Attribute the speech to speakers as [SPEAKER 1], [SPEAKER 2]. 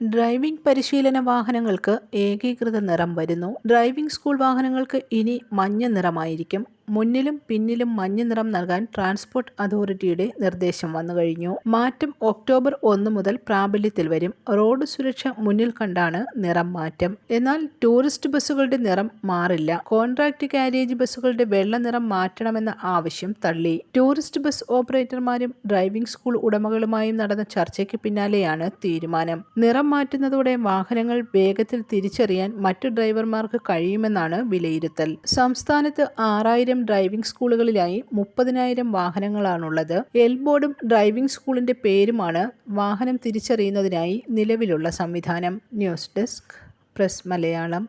[SPEAKER 1] Driving പരിശീലന വാഹനങ്ങൾക്ക് ഏകീകൃത നിറം വരുന്നു. ഡ്രൈവിംഗ് സ്കൂൾ വാഹനങ്ങൾക്ക് ഇനി മഞ്ഞ നിറമായിരിക്കും. മുന്നിലും പിന്നിലും മഞ്ഞ നിറം നൽകാൻ ട്രാൻസ്പോർട്ട് അതോറിറ്റിയുടെ നിർദ്ദേശം വന്നു കഴിഞ്ഞു. മാറ്റം ഒക്ടോബർ ഒന്ന് മുതൽ പ്രാബല്യത്തിൽ വരും. റോഡ് സുരക്ഷ മുന്നിൽ കണ്ടാണ് നിറം മാറ്റം. എന്നാൽ ടൂറിസ്റ്റ് ബസ്സുകളുടെ നിറം മാറില്ല. കോൺട്രാക്ട് കാരേജ് ബസ്സുകളുടെ വെള്ള നിറം മാറ്റണമെന്ന ആവശ്യം തള്ളി. ടൂറിസ്റ്റ് ബസ് ഓപ്പറേറ്റർമാരും ഡ്രൈവിംഗ് സ്കൂൾ ഉടമകളുമായും നടന്ന ചർച്ചയ്ക്ക് പിന്നാലെയാണ് തീരുമാനം. നിറം മാറ്റുന്നതോടെ വാഹനങ്ങൾ വേഗത്തിൽ തിരിച്ചറിയാൻ മറ്റു ഡ്രൈവർമാർക്ക് കഴിയുമെന്നാണ് വിലയിരുത്തൽ. സംസ്ഥാനത്ത് ആറായിരം ഡ്രൈവിംഗ് സ്കൂളുകളിലായി മുപ്പതിനായിരം വാഹനങ്ങളാണുള്ളത്. എൽ ബോർഡും ഡ്രൈവിംഗ് സ്കൂളിന്റെ പേരുമാണ് വാഹനം തിരിച്ചറിയുന്നതിനായി നിലവിലുള്ള സംവിധാനം. News desk press Malayalam.